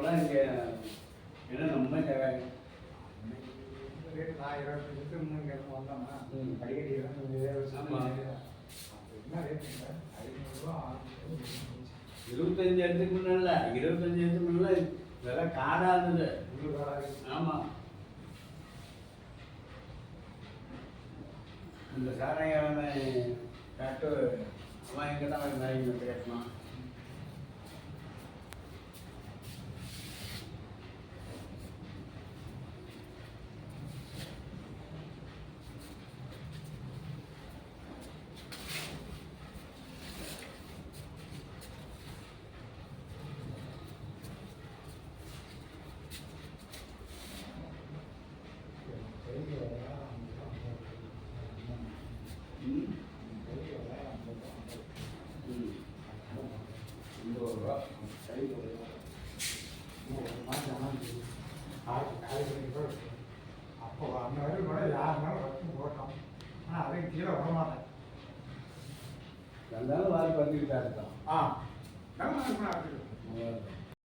இப்போலாம் இங்கே என்ன நம்ம தேவைங்க நான் இருபத்தி லிட்டர் இங்கே வந்தோம்னா. அடிக்கடி. என்ன ரேட்டுங்க ஐநூறுரூவா இருபத்தஞ்சு இடத்துக்கு முன்னால இருபத்தஞ்சு இடத்துக்கு முன்னால விலை காடாக இருந்தது ஆமாம் இந்த சாராயக்காரனை கேட்டு அவன் எங்கே தான் நாய்ங்க பேசணும் அப்போ அந்த வரை கூட யாருனாலும் வச்சு போட்டோம் ஆனால் அதுக்கு கீழே வரமாட்டேன் இருந்தாலும் வாரி பத்துக்கிட்டா இருக்கான் ஆ. நம்ம